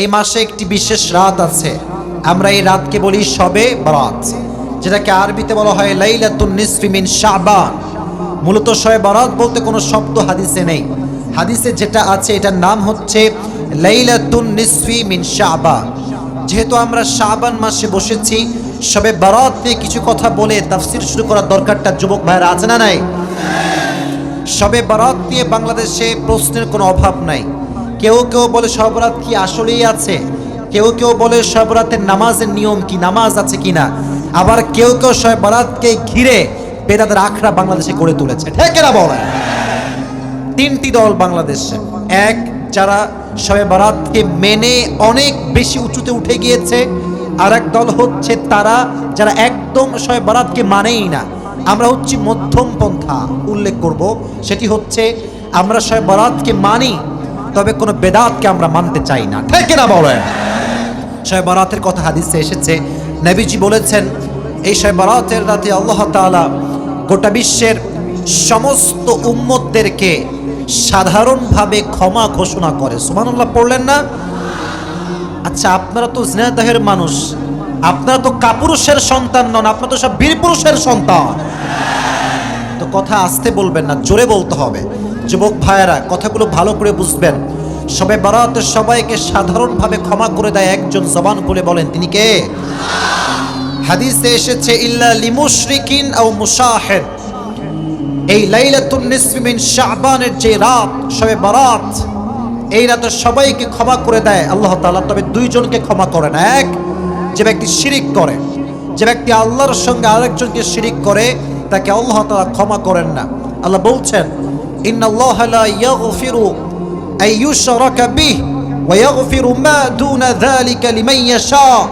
এই মাসে একটি বিশেষ রাত আছে। আমরা এই রাতকে বলি সবে বরাত, যেটাকে আরবিতে বলা হয় লাইলাতুন নিসফি মিন শাবান। মূলত শবে বরাত বলতে কোনো শব্দ হাদিসে নেই। হাদিসে যেটা আছে, এটার নাম হচ্ছে লাইলাতুন নিসফি মিন শাবান। যেহেতু আমরা শাবান মাসে বসেছি, সবে বরাত নিয়ে কিছু কথা বলে তাফসির শুরু করার দরকারটা যুবক ভাইরা আছে না নাই? সবে বরাত নিয়ে বাংলাদেশে প্রশ্নের কোনো অভাব নাই। কেউ কেউ বলে সবরাত কি আসলেই আছে? কেউ কেউ বলে সবরাতের নামাজের নিয়ম কি, নামাজ আছে কিনা? আবার কেউ কেউ শবে বরাতকে ঘিরে বেদাদের আখড়া বাংলাদেশে গড়ে তুলেছে। ঠিক না বলে তিনটি দল বাংলাদেশে। এক, যারা শবে বরাতকে মেনে অনেক বেশি উঁচুতে উঠে গিয়েছে। আর এক দল হচ্ছে তারা, যারা একদম শবে বরাতকে মানেই না। আমরা হচ্ছি মধ্যম পন্থা, উল্লেখ করব। সেটি হচ্ছে, আমরা শবে বরাতকে মানি তবে কোনো বেদাতকে আমরা মানতে চাই না। ঠিক না বলেন? শবে বরাতের কথা হাদিসে এসেছে। নবীজি বলেছেন, এই শবে বরাতের রাতে আল্লাহ তাআলা গোটা বিশ্বের সমস্ত উম্মতদেরকে সাধারণভাবে ক্ষমা ঘোষণা করে। সুবহানাল্লাহ, পড়লেন না? আচ্ছা আপনারা তো স্নেহদাহের মানুষ। আপনারা তো কাপুরুষের সন্তান নন, আপনারা তো সব বীর পুরুষের সন্তান। তো কথা আসতে বলবেন না, জোরে বলতে হবে। যুবক ভাইয়েরা, কথাগুলো ভালো করে বুঝবেন। সবে বারাত সবাইকে সাধারণভাবে ক্ষমা করে দেয় একজন জবান খুলে বলেন, তিনি কে? হাদিসে এসেছে, ইল্লা লিমুশরিকিন আও মুসাহিদ এই লাইলাতুন নিসফি মিন শাবানের যে রাত, সবে বারাত, এই রাতে সবাইকে ক্ষমা করে দেয়। আল্লাহ তাআলা তবে দুইজনকে ক্ষমা করেন। এক, যে ব্যক্তি শিরিক করে, যে ব্যক্তি আল্লাহর সঙ্গে আরেকজনকে শিরিক করে, তাকে আল্লাহ তাআলা ক্ষমা করেন না। আল্লাহ বলছেন ইন্নাল্লাহ লা ইয়াগফিরু আন ইউশরাকা বিহি ওয়া ইয়াগফিরু মা দুনা যালিকা লিমান ইয়াশা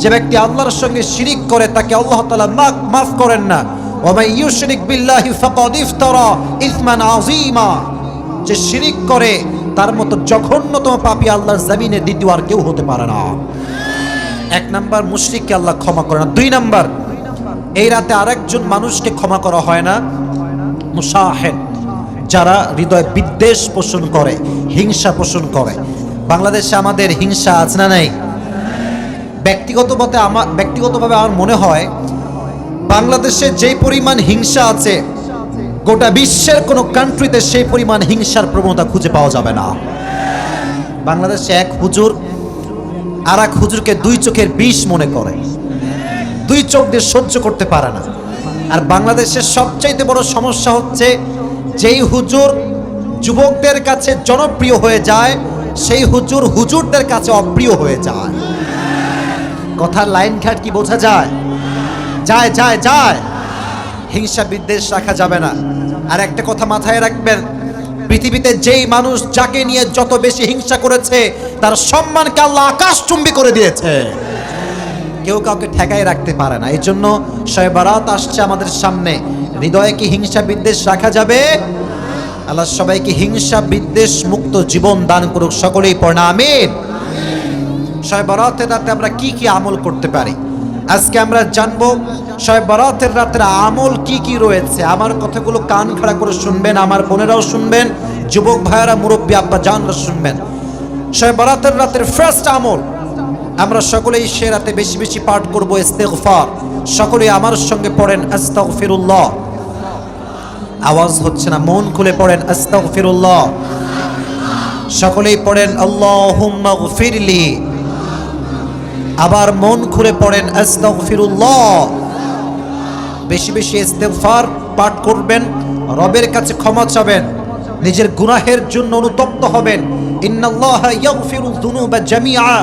যে ব্যক্তি আল্লাহর সঙ্গে শিরিক করে, তাকে আল্লাহ তাআলা মাফ মাফ করেন না। ওয়ামান ইউশরিক বিল্লাহি ফাকাদ ইফতারা ইসমান আযীমা। যে শিরিক করে, তার মতো জঘন্যতম পাপী আল্লাহর জমিনে দ্বিতীয় আর কেউ হতে পারে না। এক নাম্বার, মুশরিককে আল্লাহ ক্ষমা করে না। দুই নাম্বার, এই রাতে আরেকজন মানুষকে ক্ষমা করা হয় না। মুসাহেদ। যারা হৃদয় বিদ্বেষ পোষণ করে, হিংসা পোষণ করে। বাংলাদেশে আমাদের হিংসা আছে না নাই? ব্যক্তিগতভাবে আমার ব্যক্তিগতভাবে আমার মনে হয়, বাংলাদেশে যেই পরিমাণ হিংসা আছে, গোটা বিশ্বের কোনো কান্ট্রিতে সেই পরিমাণ হিংসার প্রবণতা খুঁজে পাওয়া যাবে না। বাংলাদেশে এক হুজুর আর এক হুজুরকে দুই চোখের বিষ মনে করে। দুই চোখ দিয়ে সহ্য করতে পারে না। আর বাংলাদেশের সবচাইতে বড় সমস্যা হচ্ছে যেই হুজুর যুবকদের কাছে জনপ্রিয় হয়ে যায়, সেই হুজুর হুজুরদের কাছে অপ্রিয় হয়ে যায়। কথার লাইন ঘাট কি বোঝা যায়? যায় যায় যায়। হিংসা বিদ্বেষ রাখা যাবে না। আর একটা কথা মাথায় রাখবেন, পৃথিবীতে যেই মানুষ যাকে নিয়ে যত বেশি হিংসা করেছে, তার সম্মানকে আল্লাহ আকাশচুম্বী করে দিয়েছে। কেউ কাউকে ঠেকায় রাখতে পারে না। এই জন্য শয়ে বারাত আসছে আমাদের সামনে। হৃদয়ে কি হিংসা বিদ্বেষ রাখা যাবে। আল্লাহ সবাইকে হিংসা বিদ্বেষ মুক্ত জীবন দান করুক, সকলেই না, আমিন। বরাতের রাতে আমরা কি কি আমল করতে পারি? আজকে আমরা জানব শয়ে বরাতের রাতের আমল কি কি রয়েছে? আমার কথাগুলো কান খাড়া করে শুনবেন, আমার বোনেরাও শুনবেন, যুবক ভাইয়েরা, মুরব্বী আব্বা জানরা শুনবেন। শয়ে বরাতের রাতের ফার্স্ট আমল, আমরা সকলেই সে রাতে বেশি বেশি পাঠ করব, ইস্তেগফার। সকলেই আমার সঙ্গে পড়েন, আস্তাগফিরুল্লাহ। আওয়াজ হচ্ছে না, মন খুলে পড়েন, আস্তাগফিরুল্লাহ। সকলেই পড়েন, আল্লাহুম্মা গফিরলি। আবার মন খুলে পড়েন, আস্তাগফিরুল্লাহ। বেশি বেশি ইস্তেগফার পাঠ করবেন, রবের কাছে ক্ষমা চাবেন, নিজের গুনাহের জন্য অনুতপ্ত হবেন। ইন্নাল্লাহা ইয়াগফিরুল যুনুবা জামিআ।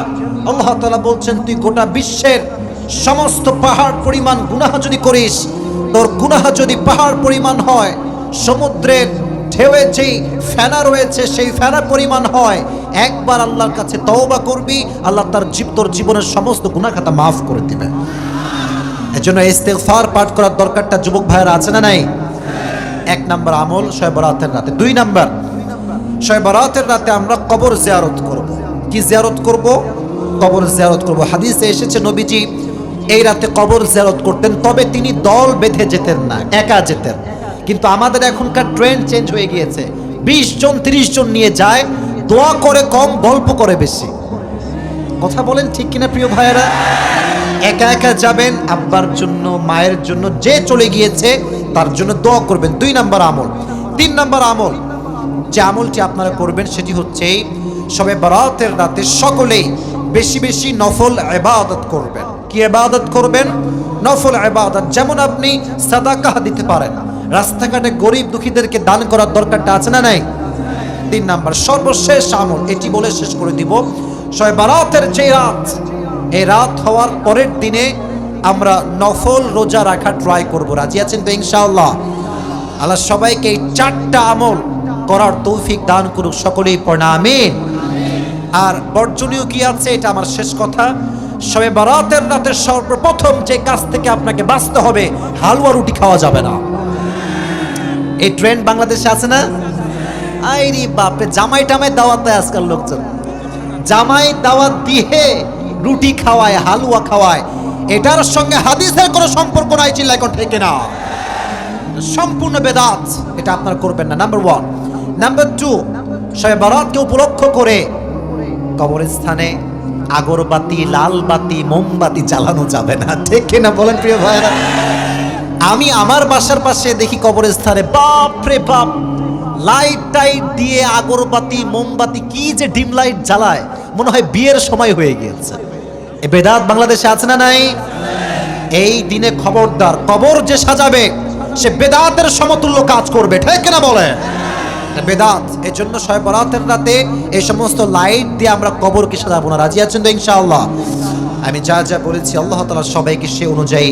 আল্লাহ তাআলা বলছেন, তুই গোটা বিশ্বের সমস্ত পাহাড় পরিমাণ গুনাহ যদি করিস, তোর গুনাহ যদি পাহাড় পরিমাণ হয় সমুদ্রের ঢেউয়ে যেই ফেনা রয়েছে, সেই ফেনা পরিমাণ হয়। একবার আল্লাহর কাছে তওবা করবি, আল্লাহ তার জীব, তোর জীবনের সমস্ত গুনাহ খাতা মাফ করে দিবে। এজন্য ইস্তেগফার পাঠ করার দরকারটা যুবক ভাইয়েরা আছে না নাই? এক নাম্বার আমল শয়ে বরাতের রাতে। দুই নাম্বার শয়ে বরাতের রাতে আমরা কবর জিয়ারত করব। কি জিয়ারত করব? কবর জিয়ারত করব। হাদিসে এসেছে নবীজি, এই রাতে কবর জিয়ারত করতেন, তবে তিনি দল বেঁধে যেতেন না, একা যেতেন। কিন্তু আমাদের এখনকার ট্রেন্ড চেঞ্জ হয়ে গিয়েছে। বিশ জন, তিরিশ জন নিয়ে যায়, দোয়া করে কম, গল্প করে বেশি। কথা বলেন ঠিক কিনা প্রিয় ভাইয়েরা? একা একা যাবেন, আব্বার জন্য, মায়ের জন্য, যে চলে গিয়েছে, তার জন্য দোয়া করবেন। দুই নাম্বার আমল। তিন নাম্বার আমল। যে আমলটি আপনারা করবেন, সেটি হচ্ছে সবে বরাতের রাতে সকলেই বেশি বেশি নফল এবাদত করবেন। কি এবাদত করবেন? নফল এবাদত যেমন আপনি সাদাকাহ দিতে পারেন। রাস্তাঘাটে গরিব দুঃখীদেরকে দান করার দরকারটা আছে না নাই? তিন নাম্বার, সর্বশেষ আমল, এটি বলে শেষ করে দিব। শবে বারাতের যে রাত, এই রাত হওয়ার পরের দিনে আমরা নফল রোজা রাখা ট্রাই করব। রাজি আছেন তো ইনশাআল্লাহ? আল্লাহ সবাইকে এই চারটা আমল করার তৌফিক দান করুক, সকলেই আমিন। আর বর্জনীয় কি আছে? এটা আমার শেষ কথা। সবে বারাতের রাতের সর্বপ্রথম যে কাজ থেকে আপনাকে বাঁচতে হবে, হালুয়া রুটি খাওয়া যাবে না। এই ট্রেন্ড বাংলাদেশে আছে না? আইরি বাপে জামাই টামাই দাওয়াত দেয় আজকাল লোকজন। জামাই দাওয়াত দিয়ে রুটি খাওয়ায়, হালুয়া খাওয়ায়। এটার সঙ্গে হাদিসের কোনো সম্পর্ক নাই চিল্লাই কোন থেকে না। সম্পূর্ণ বেদাত, এটা আপনার করবেন না। নাম্বার ওয়ান নাম্বার টু সবে বারাতকে উপলক্ষ করে কবরস্থানে আগরবাতি লাল বাতি মোমবাতি জ্বালানো যাবে না। ঠিক কিনা বলেন প্রিয় ভাইরা আমি আমার বাসার পাশে দেখি কবরস্থানে বাপ রে বাপ লাইট টাইট দিয়ে আগরবাতি, মোমবাতি, কি যে ডিম লাইট জ্বালায়, মনে হয় বিয়ের সময় হয়ে গিয়েছে। এ বেদাত বাংলাদেশে আছে না নাই? এই দিনে খবরদার, কবর যে সাজাবে, সে বেদাতের সমতুল্য কাজ করবে, ঠিক না বলে বেদাত এই জন্য শয়ে বরাতের রাতে এই সমস্ত লাইট দিয়ে আমরা কবরকে সাজাবো না। রাজি আছেন তো ইনশাআল্লাহ? আমি যা যা বলেছি, আল্লাহ তালা সবাইকে সে অনুযায়ী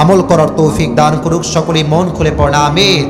আমল করার তৌফিক দান করুক। সকলেই মন খুলে পড়া, আমিন।